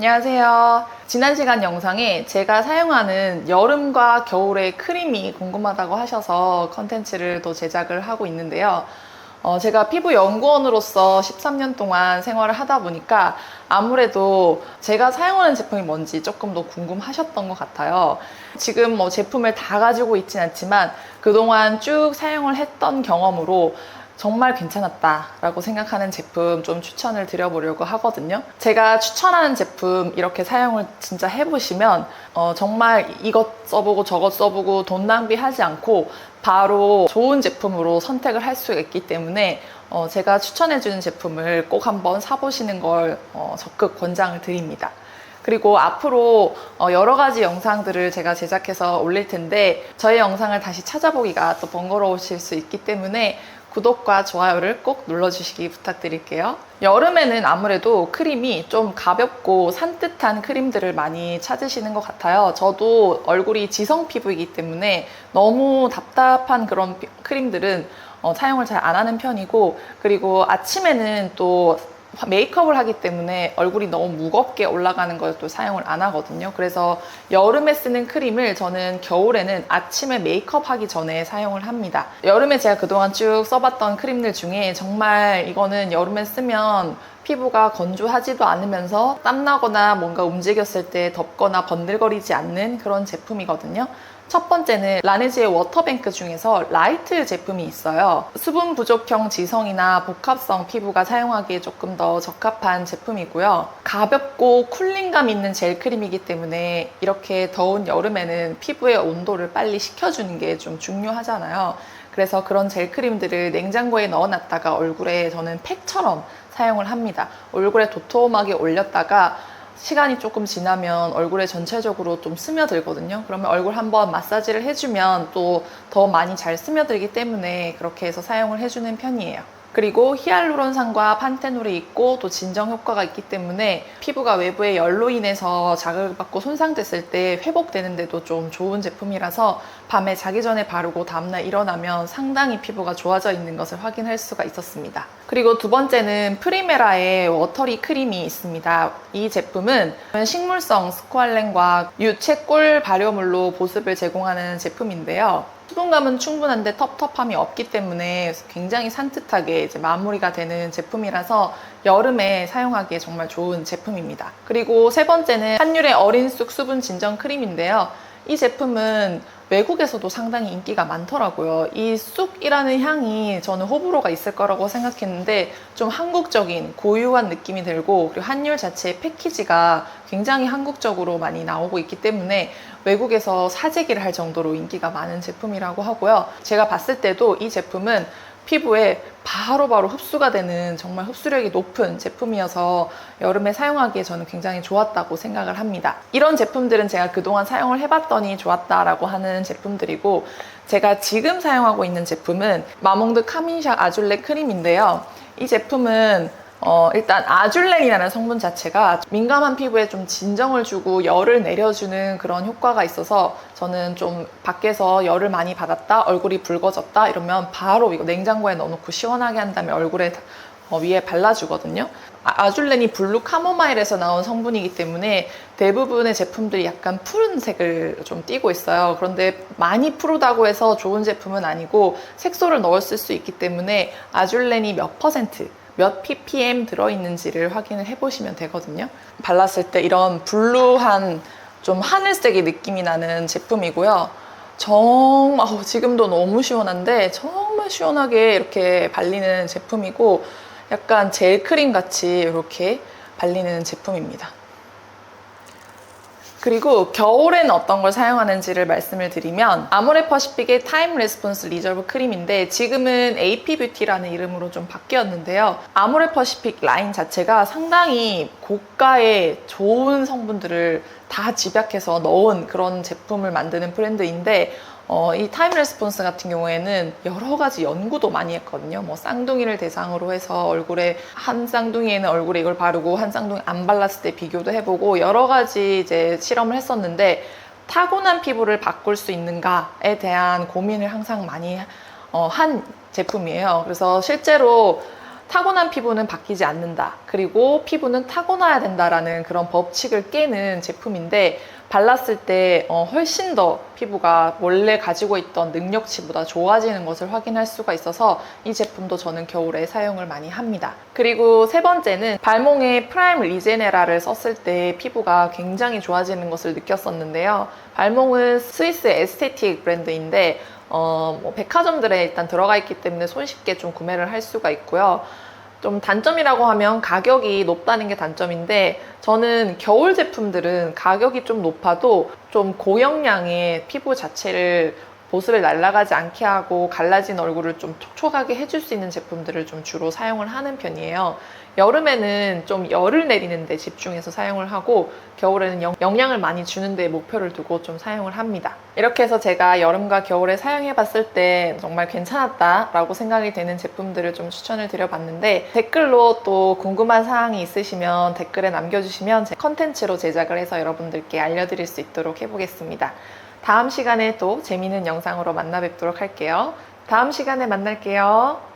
안녕하세요. 지난 시간 영상에 제가 사용하는 여름과 겨울의 크림이 궁금하다고 하셔서 컨텐츠를 또 제작을 하고 있는데요. 어, 제가 피부 연구원으로서 13년 동안 생활을 하다 보니까 아무래도 제가 사용하는 제품이 뭔지 조금 더 궁금하셨던 것 같아요. 지금 뭐 제품을 다 가지고 있진 않지만 그동안 쭉 사용을 했던 경험으로 정말 괜찮았다라고 생각하는 제품 좀 추천을 드려보려고 하거든요. 제가 추천하는 제품 이렇게 사용을 진짜 해보시면 어, 정말 이것 써보고 저것 써보고 돈 낭비하지 않고 바로 좋은 제품으로 선택을 할 수가 있기 때문에 어, 제가 추천해주는 제품을 꼭 한번 사보시는 걸 어, 적극 권장을 드립니다. 그리고 앞으로 어, 여러 가지 영상들을 제가 제작해서 올릴 텐데 저희 영상을 다시 찾아보기가 또 번거로우실 수 있기 때문에 구독과 좋아요를 꼭 눌러주시기 부탁드릴게요. 여름에는 아무래도 크림이 좀 가볍고 산뜻한 크림들을 많이 찾으시는 것 같아요. 저도 얼굴이 지성 피부이기 때문에 너무 답답한 그런 피- 크림들은 어, 사용을 잘 안 하는 편이고 그리고 아침에는 또 메이크업을 하기 때문에 얼굴이 너무 무겁게 올라가는 걸또 사용을 안 하거든요. 그래서 여름에 쓰는 크림을 저는 겨울에는 아침에 메이크업 하기 전에 사용을 합니다. 여름에 제가 그동안 쭉 써봤던 크림들 중에 정말 이거는 여름에 쓰면 피부가 건조하지도 않으면서 땀나거나 뭔가 움직였을 때 덥거나 번들거리지 않는 그런 제품이거든요. 첫 번째는 라네즈의 워터뱅크 중에서 라이트 제품이 있어요. 수분 부족형 지성이나 복합성 피부가 사용하기에 조금 더 적합한 제품이고요. 가볍고 쿨링감 있는 젤 크림이기 때문에 이렇게 더운 여름에는 피부의 온도를 빨리 식혀주는 게 좀 중요하잖아요. 그래서 그런 젤 크림들을 냉장고에 넣어놨다가 얼굴에 저는 팩처럼 사용을 합니다. 얼굴에 도톰하게 올렸다가 시간이 조금 지나면 얼굴에 전체적으로 좀 스며들거든요. 그러면 얼굴 한번 마사지를 해주면 또 더 많이 잘 스며들기 때문에 그렇게 해서 사용을 해주는 편이에요. 그리고 히알루론산과 판테놀이 있고 또 진정 효과가 있기 때문에 피부가 외부의 열로 인해서 자극을 받고 손상됐을 때 회복되는데도 좀 좋은 제품이라서 밤에 자기 전에 바르고 다음날 일어나면 상당히 피부가 좋아져 있는 것을 확인할 수가 있었습니다. 그리고 두 번째는 프리메라의 워터리 크림이 있습니다. 이 제품은 식물성 스쿠알렌과 유채 꿀 발효물로 보습을 제공하는 제품인데요. 수분감은 충분한데 텁텁함이 없기 때문에 굉장히 산뜻하게 이제 마무리가 되는 제품이라서 여름에 사용하기에 정말 좋은 제품입니다. 그리고 세 번째는 한율의 어린 쑥 수분 진정 크림인데요. 이 제품은 외국에서도 상당히 인기가 많더라고요. 이 쑥이라는 향이 저는 호불호가 있을 거라고 생각했는데 좀 한국적인 고유한 느낌이 들고 그리고 한율 자체의 패키지가 굉장히 한국적으로 많이 나오고 있기 때문에 외국에서 사재기를 할 정도로 인기가 많은 제품이라고 하고요. 제가 봤을 때도 이 제품은 피부에 바로 바로 흡수가 되는 정말 흡수력이 높은 제품이어서 여름에 사용하기에 저는 굉장히 좋았다고 생각을 합니다. 이런 제품들은 제가 그동안 사용을 해봤더니 좋았다라고 하는 제품들이고 제가 지금 사용하고 있는 제품은 마몽드 카민샥 아줄레 크림인데요. 이 제품은 어, 일단 아줄렌이라는 성분 자체가 민감한 피부에 좀 진정을 주고 열을 내려주는 그런 효과가 있어서 저는 좀 밖에서 열을 많이 받았다, 얼굴이 붉어졌다 이러면 바로 이거 냉장고에 넣어놓고 시원하게 한 다음에 얼굴에 어, 위에 발라주거든요. 아, 아줄렌이 블루 카모마일에서 나온 성분이기 때문에 대부분의 제품들이 약간 푸른색을 좀 띠고 있어요. 그런데 많이 푸르다고 해서 좋은 제품은 아니고 색소를 넣었을 수 있기 때문에 아줄렌이 몇 퍼센트 몇 ppm 들어있는지를 확인을 해보시면 되거든요. 발랐을 때 이런 블루한 좀 하늘색의 느낌이 나는 제품이고요. 정말 지금도 너무 시원한데 정말 시원하게 이렇게 발리는 제품이고 약간 젤 크림 같이 이렇게 발리는 제품입니다. 그리고 겨울엔 어떤 걸 사용하는지를 말씀을 드리면 아모레 퍼시픽의 타임 레스폰스 리저브 크림인데 지금은 AP 뷰티라는 이름으로 좀 바뀌었는데요. 아모레 퍼시픽 라인 자체가 상당히 고가의 좋은 성분들을 다 집약해서 넣은 그런 제품을 만드는 브랜드인데 어, 이 타임 레스폰스 같은 경우에는 여러 가지 연구도 많이 했거든요. 뭐 쌍둥이를 대상으로 해서 얼굴에 한 쌍둥이에는 얼굴에 이걸 바르고 한 쌍둥이 안 발랐을 때 비교도 해보고 여러 가지 이제 실험을 했었는데 타고난 피부를 바꿀 수 있는가에 대한 고민을 항상 많이 어, 한 제품이에요. 그래서 실제로 타고난 피부는 바뀌지 않는다. 그리고 피부는 타고나야 된다라는 그런 법칙을 깨는 제품인데 발랐을 때 어, 훨씬 더 피부가 원래 가지고 있던 능력치보다 좋아지는 것을 확인할 수가 있어서 이 제품도 저는 겨울에 사용을 많이 합니다. 그리고 세 번째는 발몽의 프라임 리제네라를 썼을 때 피부가 굉장히 좋아지는 것을 느꼈었는데요. 발몽은 스위스 에스테틱 브랜드인데 어, 뭐 백화점들에 일단 들어가 있기 때문에 손쉽게 좀 구매를 할 수가 있고요. 좀 단점이라고 하면 가격이 높다는 게 단점인데 저는 겨울 제품들은 가격이 좀 높아도 좀 고영량의 피부 자체를 보습을 날아가지 않게 하고 갈라진 얼굴을 좀 촉촉하게 해줄 수 있는 제품들을 좀 주로 사용을 하는 편이에요. 여름에는 좀 열을 내리는데 집중해서 사용을 하고 겨울에는 영, 영양을 많이 주는데 목표를 두고 좀 사용을 합니다. 이렇게 해서 제가 여름과 겨울에 사용해 봤을 때 정말 괜찮았다라고 생각이 되는 제품들을 좀 추천을 드려봤는데 댓글로 또 궁금한 사항이 있으시면 댓글에 남겨주시면 제 컨텐츠로 제작을 해서 여러분들께 알려드릴 수 있도록 해보겠습니다. 다음 시간에 또 재미있는 영상으로 만나 뵙도록 할게요. 다음 시간에 만날게요.